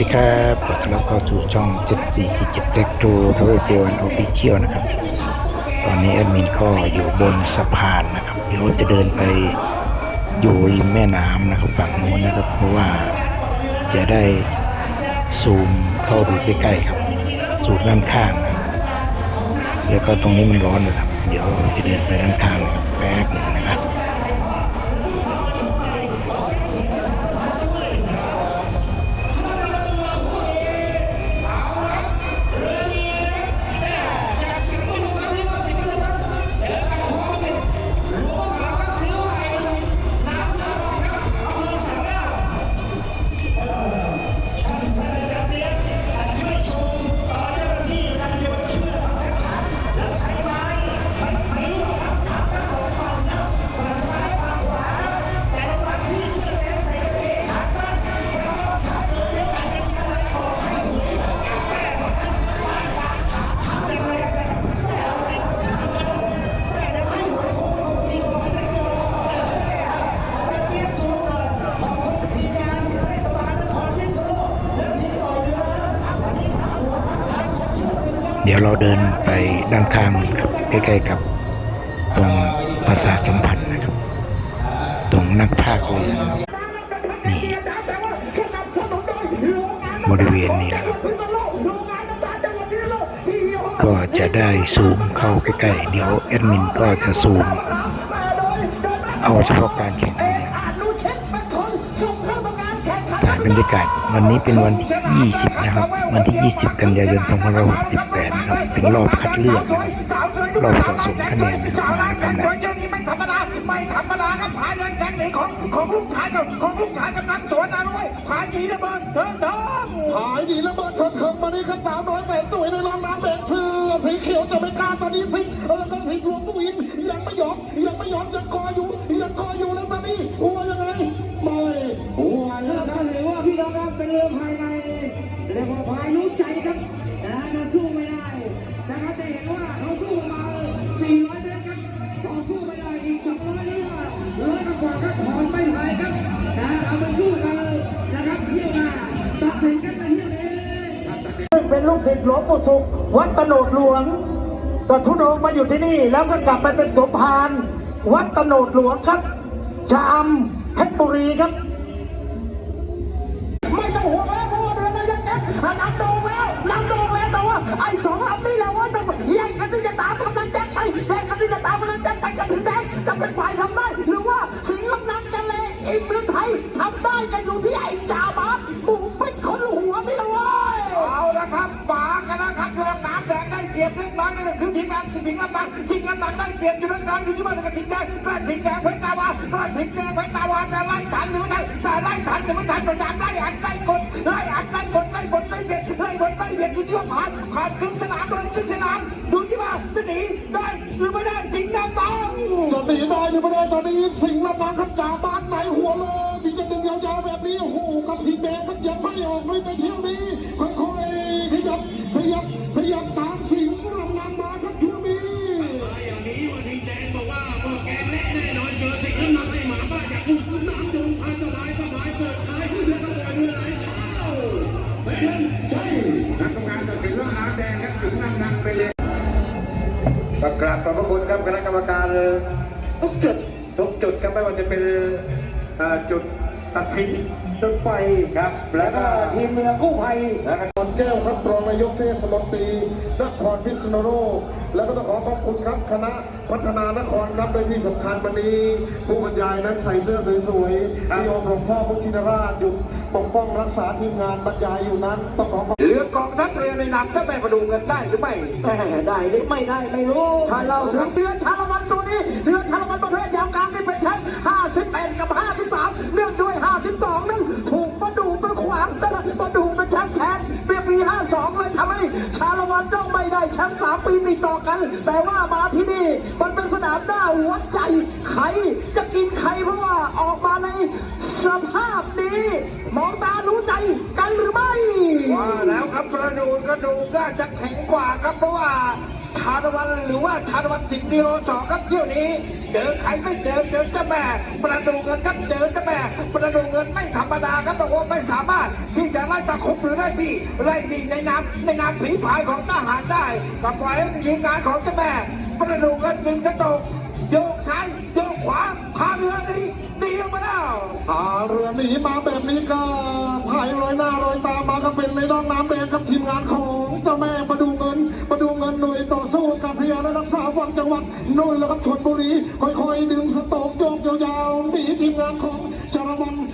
ดีครับขอต้อนรับเข้าสู่ช่อง 7447 Tech to t o w e r j 1 Official นะครับ ตอนนี้แอดมินก็อยู่บนสะพานนะครับเดี๋ยวจะเดินไปอยู่ริมแม่น้ำนะครับฝั่งโน้นนะครับ เพราะว่าจะได้ซูมเข้าดูใกล้ๆครับสูด้านข้างแล้วก็ตรงนี้มันร้อนนะครับ เดี๋ยวจะเดินไปด้านข้างนะครับแป๊บนึงนะครับ ดี๋ยวเราเดินไปด้านข้างครับใกล้ๆกับตรงปราสาทสัมพันธ์นะครับ ตรงนักภาคเรือนะครับนี่บริเวณนี้นะครับก็จะได้ซูมเข้าใกล้ๆเดี๋ยวแอดมินก็จะซูม เอาเฉพาะการแข่งเรือถ่ายบรรยากาศวันนี้เป็นวันที่ 20 นะครับ วันที่ 20 กันยายน 2568 นะครับเป็นรอบคัดเลือกนะครับรอบสะสมคะแนนนะครับมาทำแหละเยอะนี้ไม่ธรรมดาไม่ธรรมดาครับผายแรงแข่งหนีของของลูกชายกับของลูกชายกำลังสวนนะด้วยผายดีระเบิดเถิงเถิงหายดีแล้วเบิดเถิดเถิงมานี่ครับสามร้อยแปดตัวในรองน้ำแดงเสื้อสีเขียวจะไม่กล้าตอนนี้สิแล้วก็สีหลวงผู้วินยังไม่ยอมยังไม่ยอมยังคอยอยู่ยังคอยอยู่แล้วตอนนี้ิทธิ์หลวงปู่สุข วัดตโนดหลวงก็ทุนงมาอยู่ที่นี่ แล้วก็กลับไปเป็นสมภารวัดตโนดหลวงครับชะอำเพชรบุรีครับ งได้เปรียบเล็กน้อยนั่นก็คือทีมงานสิงห์ลำนันสิงห์ลำนันได้เปรียบอยู่เล็กน้อยอยู่ที่บ้านกับสิงห์แดงกระสิงห์แดงเพชรตาวากระสิงห์แดงเพชรตาวาจะไล่ทันหรือไม่ทันแต่ไล่ทันหรือไม่ทันพยายามไล่อัดไล่กดไล่อัดไล่กดไล่กดไล่เบียดไล่กดไล่เบียดอยู่ที่ว่าผ่านผ่านครึ่งสนามโดนครึ่งสนามดูที่ว่าจะหนีได้หรือไม่ได้สิงห์ลำนันจะหนีได้หรือไม่ได้ตอนนี้สิงห์ลำนังครับจ่าบ้านไหนหัวเลมีจะดึงยาวๆแบบนี้โอ้โหกระทิงแดงมันยังไม่ออกเลยในเที่ยวนี้ค่อยๆขยับขยับขยับตามสิงห์ คุณครับคณะกรรมการทุกจุดทุกจุดครับไม่ว่าจะเป็นเอ่อจุดตัดสินจุดไฟครับ แล้วก็ทีมเรือกู้ภัยนะครับตอนแก้วครับรองนายกเทศมนตรีนครพิษณุโลกแล้วก็ต้องขอขอบคุณครับคณะพัฒนานครครับโดยที่สำคัญวันนี้ผู้บรรยายนั้นใส่เสื้อสวยๆที่องค์หลวงพ่อพุทธินราชอยู่ ปกป้องรักษาทีมงานบรรยายอยู่นั้นต้องขอขอบเรือกองทัพเรือในนามเจ้าแม่ประดูเงินได้หรือไม่ได้หรือไม่ได้ไม่รู้ถ้าเราถึงเรือชาละวันตัวนี้เรือชาละวันประเภทยาวกลางนี่เป็นแชมป์51กับ53เนื่องด้วย 52นั้นถูกประดูไปขวางแต่ละประดูเป็นแชมป์แทน ชาละวันต้องไม่ได้แชมป์3ปีติดต่อกัน แต่ว่ามาที่นี่ มันเป็นสนามหน้าหัวใจใครจะกินใครเพราะว่าออกมาในสภาพนี้มองตารู้ใจกันหรือไม่ว่าแล้วครับประดูกระดูกน่าจะแข็งกว่าครับเพราะว่าชาละวันหรือว่าชาละวันสิงห์ดีโอสองครับเที่ยวนี้เจอใครไม่เจอเจอเจ้าแม่ประดูเงินครับเจอเจ้าแม่ประดูเงินไม่ธรรมดาครับแต่ว่าไม่สามารถที่ ตะคุบหรือไล่พี่ไล่ดีในน้ำในน้ำผีผายของทหารได้กับปล่อยให้ยิงงานของเจ้าแม่ประดูเงินดึงกระตกโยกซ้ายโยกขวาพาเรือนีหนีมาแล้วอาเรือหนีมาแบบนี้ก็พายลอยหน้าลอยตามาก็เป็นในน้องน้ำแดงกับทีมงานของเจ้าแม่ประดูเงินประดูเงินหน่วยต่อสู้การพยาและรักษาฝั่งจังหวัดนนท์แล้วครับชลบุรีค่อยๆ ดึงสโตกโยกยาวๆหนีทีมงานของชาละวันชาละวัน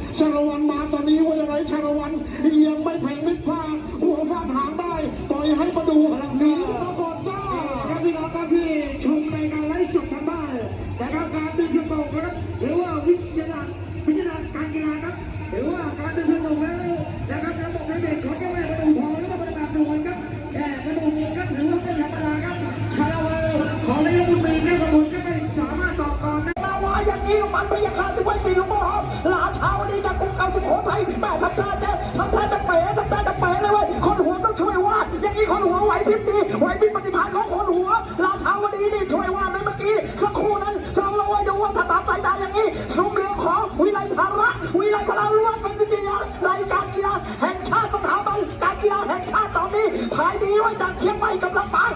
คาสิวันสี่หลวงพ่อหลาเช้าวันนี้จากกรุงเก่าสุโขทัยแม่ทำท่าจะทำท่าจะเป๋ทำท่าจะเป๋เลยเว้ยคนหัวต้องช่วยวาดอย่างนี้คนหัวไหวพริบดีไหวพริบปฏิภาณของคนหัวหลาเช้าวันนี้นี่ช่วยวาดเลยเมื่อกี้สักครู่นั้นเราเราไว้ดูว่าถ้าตามสายตาอย่างนี้ซุ้มเรือของวิไลภาระวิไลพลาล้วนเป็นวิทยารายการกีฬาแห่งชาติสถาบันการกีฬาแห่งชาติตอนนี้ภายดีไว้จากเชียงใหม่กับลำปาง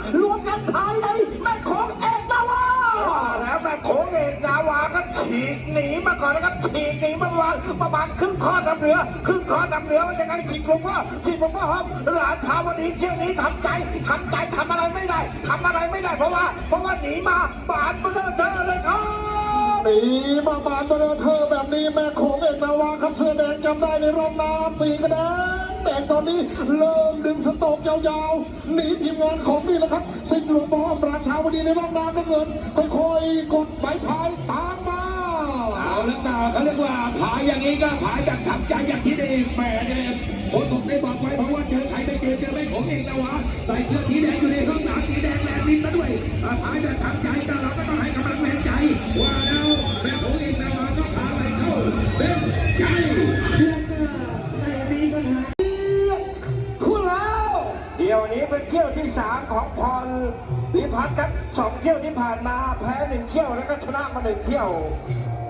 เอกนาวาก็ฉีกหนีมาก่อนนะครับฉีกหนีมาประมาณประมาณครึ่งข้อนำเรือครึ่งข้อนำเรือว่าจะไงฉีกหลวงพ่อฉีกหลวงพ่อครับหลานชาววันนี้เที่ยวนี้ทำใจทำใจทำอะไรไม่ได้ทำอะไรไม่ได้เพราะว่า เพราะว่าหนีมาบาดเบอเธอเลยครับหนีมาบานเบอเธอแบบนี้แม่โขงเอกนาวาครับเสื้อแดงจำได้ในร่องน้ำปีกระแดงแดงตอนนี้เริ่มดึงสโตกยาวๆหนีทีมงานของนี่แหละครับสิงห์หลวงพ่อราชาวดีในร่องน้ำน้ำเงินค่อยๆ กดใบพายตามมาเอาแล้วก็เขาเรียกว่าผายอย่างนี้ก็ผายแบบทำใจอย่างที่ได้เองแหมเนี่ยผมถูกได้บอกไว้เพราะว่าเจอใครไม่เจอเจอไม่ของเองนะวะใส่เสื้อสีแดงอยู่ในห้องน้ำสีแดงแลบลิ้นซะด้วยอ่าผายแบบทำใจก็เราก็ต้องให้กำลังแรงใจว่าแล้วแม่ของเองนะวะก็พาไปเข้าเส้นใจ สามของพรวิพัฒน์ครับสองเที่ยวที่ผ่านมาแพ้หนึ่งเที่ยวแล้วก็ชนะมาหนึ่งเที่ยว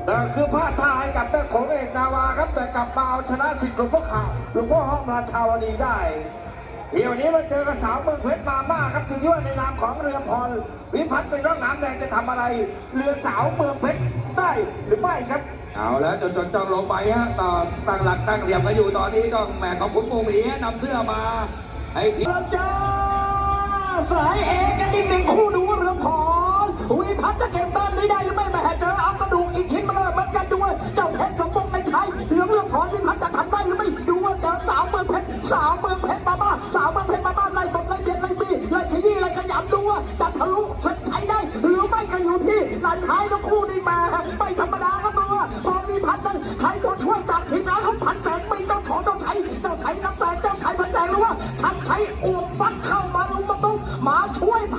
แต่คือพลาดท่าให้กับแม่ของเอกนาวาครับ แต่กลับมาเอาชนะสิทธิ์หลวงพ่อขาวหลวงพ่อห้องราชาวดีได้เที่ยวนี้มาเจอกับสาวเมืองเพชรมาม่าครับถึงที่ว่าในนามของเรือพรวิพัฒน์ในร่องน้ำแดงจะทำอะไร เรือสาวเมืองเพชรได้หรือไม่ครับ เอาแล้วจนจนจ้องลงไปฮะต่อตั้งหลักตั้งเหลี่ยมกันอยู่ตอนนี้ต้องแหมของคุณปูหมีนำเสื้อมาให้ทีจ้า สายเอกกันอีกหนึ่งคู่ดูเรื่องของวิพัฒน์จะเก็บต้นนี้ได้หรือไม่แม่เจอเอากระดูกอีกชิ้นมาเลยมือนกันด้วยเจ้าเพชรสมบูรณ์ในไทยเรื่องเรื่องของวิพัฒน์จะทำได้หรือไม่ดูว่าเจอสาวเมืองเพชรสาวเมืองเพชรมาบ้าสาวเมืองเพชรมาบ้าไล่ตบไล่เบียดไล่บี้ไล่ขยี้ไล่ขยำดูว่าจะทะลุเส้นชัยได้ หรือไม่ก็อยู่ที่หลานชายทั้งคู่นี่มาไม่ธรรมดาครับดูว่าพอวิพัฒน์นั้นใช้ตัวช่วยจากทีมงานของพันแสนไม่ต้องโฉมต้องใช้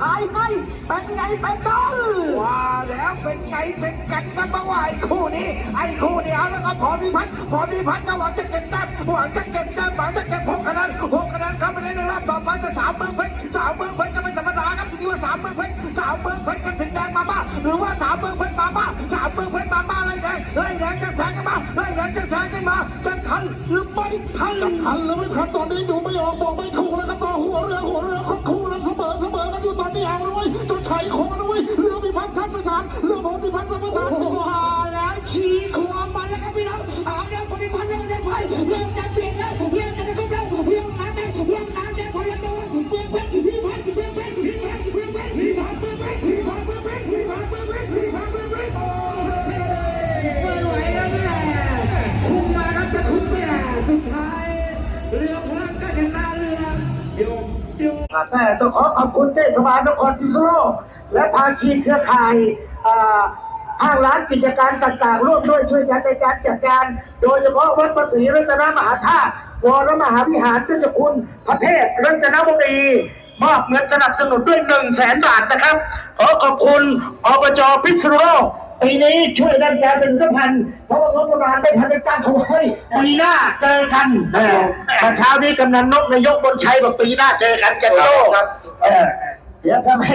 ช่วยพายให้เป็นไงเป็นกันว่าแล้วเป็นไงเป็นกันกันมาว่าไอ้คู่นี้ ไอ้คู่นี้เอาแล้วก็พอวิพัฒน์พอวิพัฒน์ก็หวังจะเก็บแต้มหวังจะเก็บแต้มหวังจะเก็บหกคะแนนหกคะแนนเข้าไปในรอบต่อไปจะสามเมืองเพชรสามเมืองเพชรก็ไม่ธรรมดาครับที่ว่าสามเมืองเพชรสามเมืองเพชรกันถึงแดงมาบ้าหรือว่าสามเมืองเพชรมาบ้าสามเมืองเพชรมาบ้าไล่แดงไล่แดงจะแซงกันมาไล่แดงจะแซงกันมาจะทันหรือไม่ทันจะทันหรือไม่ทันตอนนี้ดูไม่ออกบอกไม่ถูกแล้วครับต่อหัวเรือหัวเรือคนคู่ ยู่ตอนนี้เลยจนไขโค้งด้วยเรือพิพัฒน์ทัพประสานเรือผมพิพัฒน์ทัพประสานว้าแล้วชี้ขวามันแล้วครับพี่น้องเอาเรื่องปฏิพัฒน์เรื่องเดินไปเรื่องจะเปลี่ยนแล้วเรื่อง แม่ต้องขอขอบคุณเทศบาลนครพิษณุโลกและภาคีเครือข่ายห้างร้านกิจการต่างๆร่วมด้วยช่วยกันในการจัดการ โดยเฉพาะวัดประศรีรัตนมหาธาตุวรมหาวิหารเจ้าเจ้าคุณพระเทพรัตนบุรีมอบเงินสนับสนุนด้วยหนึ่งแสนบาทนะครับ ขอขอบคุณอบจพิษณุโลก ปีนี้ช่วยด้านการเป็นพันเพราะว่างบประมาณได้ทันได้ตั้งเขาไว้ปีหน้าเจอกันเออแต่เช้านี้กำนันนกนายกบนชัยบอกปีหน้าเจอกันจะโตครับเออเดี๋ยวถ้าไม่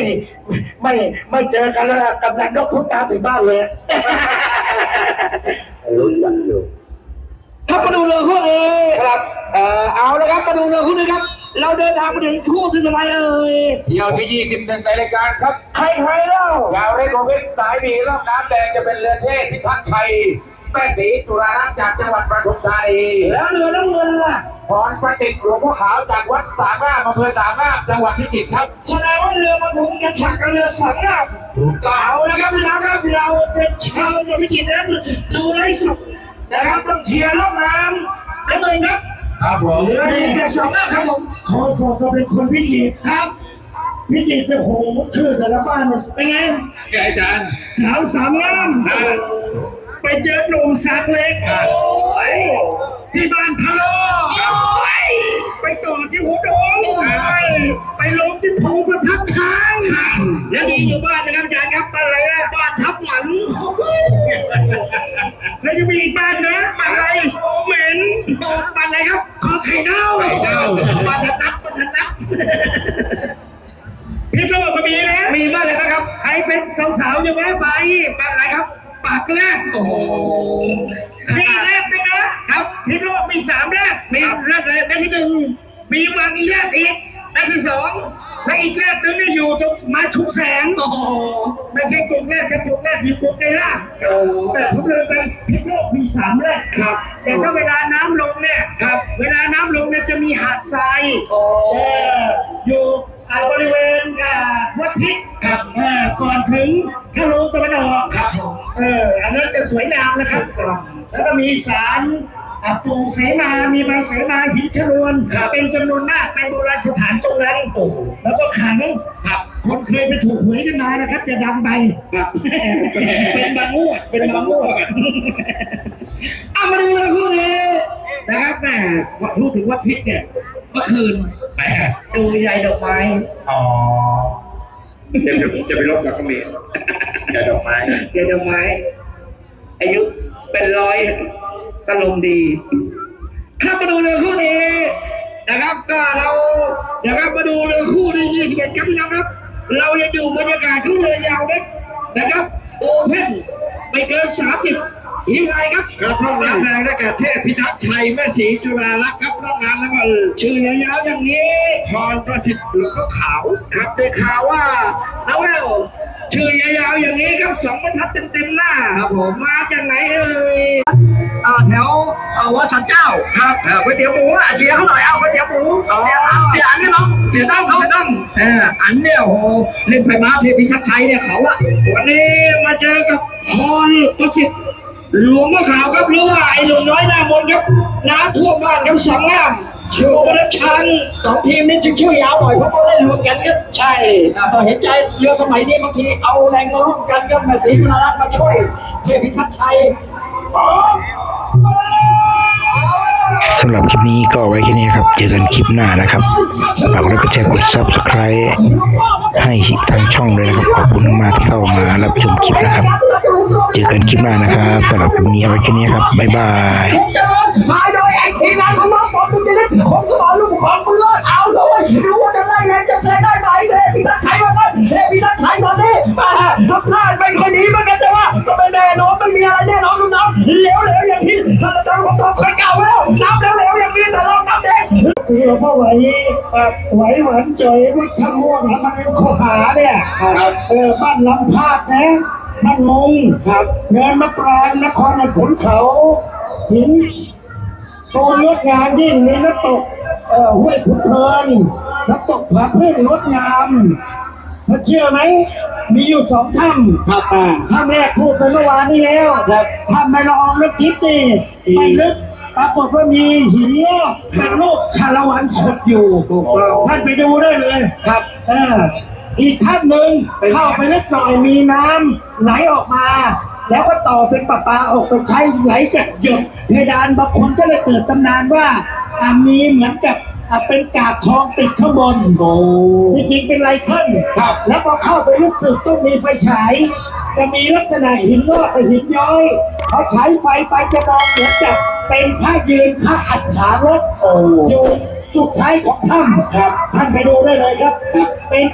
ไม่ไม่เจอกันแล้วกำนันนกพุ่งตามถึงบ้านเลยลุ้นกันอยู่ครับมาดูเรือคู่นี้ครับ เอ่อเอาละครับมาดูเรือคู่นี้ครับ เราเดินทางมาถึงช่วงที่สมัยเอ่ยเที่ยวที่ 21 ในรายการครับใครใครเล่ายาวเล็กของเพชรสายบีรอบน้ำแดงจะเป็นเรือเทพพิทักษ์ไทยแม่ศรีจุฬาลักษณ์จากจังหวัดปทุมธานีแล้วเรือน้ำเงินล่ะพรประสิทธิ์หลวงพ่อขาวจากวัดสามงามอำเภอสามงามจังหวัดพิจิตรครับแสดงว่าเรือมาถึงกระฉักกับเรือสังอะเก่าแล้วครับพี่น้องครับเราเป็นชาวจังหวัดพิจิตรนั้นดูไร้สุดนะครับต้องเชียร์ล่องน้ำแล้วเลยครับ ครับผมเรือนี้กระสังอะครับผมขอสอบก็เป็นคนพิจิตรครับ พิจิตรจะโหชื่อแต่ละบ้านเนี่ยเป็นไงอาจารย์สาวสามงามไปเจอหนุ่มสักเล็กที่บ้านทะโลไปต่อที่หัวโดงไปลงที่ภูประทับช้างแล้วดีอยู่บ้านนะครับอาจารย์ครับอะไรนะบ้านทับหมัน แล้วยังมีอีกบ้านนะบ้านอะไรโอเหม็นโอ้บ้านอะไรครับขอไข่เน่าบ้านทับนับบ้านทับนับพิษโลกก็มีนะมีบ้านอะไรนะครับ ใครเป็นสาวๆอย่าแวะไปบ้านอะไรครับ ปากแรกโอ้โหมีอีกแรกหนึงนะครับพิษโลกมีสามแรกมีแรกเลยแรกที่หนึ่งมีวังอีแรกอีกแรกที่สอง และอีกแรกนึงเนี่ยอยู่ตรงมาชุกแสง โอ้โหไม่ใช่กลุ่มแรกจะกลุ่มแรกอยู่กลุ่มในล่างแต่ผมเลยไปพิษโลกมีสามแรกครับ แต่ถ้าเวลาน้ำลงเนี่ยครับ เวลาน้ำลงเนี่ยจะมีหาดทรายโอ้เอออยู่อ่าบริเวณอ่าวัดพิษครับเออก่อนถึงทะลงตะวันออกครับผม เอออันนั้นจะสวยงามนะครับ แล้วก็มีสาร อะปูเสมามีใบเสมาหินชนวนเป็นจำนวนมากเป็นโบราณสถานตรงนั้นแล้วก็ขังครับ คนเคยไปถูกหวยกันมานะครับ จะดังไป ครับเป็นบางงวดเป็นบางงวดเอามาดูเลยคู่นี้นะครับแม่พอพูดถึงวัดพิษเนี่ยเมื่อคืนแหมดูใยดอกไม้อ๋อจะไปลบกับเขมรอย่าดอกไม้ใยดอกไม้ อายุเป็นร้อย ตลมดีข้ามาดูเรือคู่นี้นะครับ ก็เรานะครับมาดูเรือคู่ที่21ครับพี่น้องครับ เรายังอยู่บรรยากาศของเรือยาวเล็กนะครับโอเพ่นไม่เกิน30ยังไงครับครับร่องน้ำแดงได้แก่เทพพิทักษ์ชัยแม่ศรีจุฬาลักษณ์ครับร่องน้ำแล้วก็ชื่อยาวๆอย่างนี้พรประสิทธิ์หลวงพ่อขาวครับได้ข่าวว่าเอาแล้ว ชื่อยาวๆอย่างนี้ครับสองบรรทัดเต็มๆหน้าครับผมมาจากไหนเอ่ยอ่าแถวอ่าวัดสันเจ้าครับอ่าก๋วยเตี๋ยวหมูอะเชียร์เขาหน่อยเอาก๋วยเตี๋ยวหมูเสียอันเสียอันนี่น้องเสียตั้งเขาตั้งเอออันเนี่ยโอ้โหเล่นไพ่ม้าเทพิทักษ์ชัยเนี่ยเขาอะวันนี้มาเจอกับพรประสิทธิ์หลวงพ่อขาวครับหรือว่าไอ้หนุ่มน้อยหน้ามนต์ครับน้ำท่วมบ้านครับสองงาม ชื่อกระชันสองทีมนี้ชื่อยาวหน่อยเพราะเขาเล่นรวมกันครับใช่ต่อเห็นใจเรือสมัยนี้บางทีเอาแรงมาร่วมกันครับมาศรีกุลารัตน์มาช่วยเทพิทักษ์ชัยสำหรับคลิปนี้ก็เอาไว้แค่นี้ครับ เจอกันคลิปหน้านะครับฝากกดไลค์กดแชร์กด subscribe ให้ทางช่องเลยนะครับ ขอบคุณมากที่เข้ามารับชมคลิปนะครับ เจอกันคลิปหน้านะครับสำหรับคลิปนี้เอาไว้แค่นี้ครับ บ๊ายบาย ทุกเจริญพายโดยไอทีมงานของน้องปอมดุลยฤทธิ์ของสมอลูกของบุญเลิศเอาเลยดูว่าจะได้ไงจะเซได้ไหมเทพิทักษ์ชัยมาครับเทพิทักษ์ชัยตอนนี้มาทำพลาดเป็นคนนี้มันก็จะว่าก็ไม่แน่นอนไม่มีอะไรแน่นอนลูกน้องเหลวๆอย่างที่ท่านอาจารย์ของผมเคยกล่าวไว้แล้วน้ำเหลวๆอย่างนี้แต่เราน้ำแดงคือหลวงพ่อไหวไหวหวานจ่อยวัดทำม่วงแล้วมันเป็นข้อหาเนี่ยเออบ้านลำพาดนะบ้านมุงครับเนินมะปรางนครในขุนเขาหิน ตูนงดงามยิ่งมีน้ำตกเอ่อห้วยขุนเทินน้ำตกผาพึ่งงดงามถ้าเชื่อไหมมีอยู่สองถ้ำครับอ่าถ้ำแรกพูดไปเมื่อวานนี้แล้วครับ ถ้ำไม่ละอองลึกทิพย์นี่ไม่ลึก ปรากฏว่ามีหินงอกเป็นรูปชาละวันขดอยู่ ถูกต้องท่านไปดูได้เลย ครับ เอออีกท่านหนึ่งเข้าไปเล็กหน่อยมีน้ำไหลออกมา แล้วก็ต่อเป็นประปาออกไปใช้ไหลจากหยดเพดานบางคนก็เลยเกิดตำนานว่าอะมีเหมือนกับอะเป็นกากทองติดข้างบนที่จริงเป็นไรเคิลแล้วก็เข้าไปลึกสึกต้องมีไฟฉาย จะมีลักษณะหินงอกกับหินย้อยพอฉายไฟไปจะมองเหมือนกับเป็นพระยืนพระอัฏฐารถอยู่สุดท้ายของถ้ำครับท่านไปดูได้เลยครับ เป็น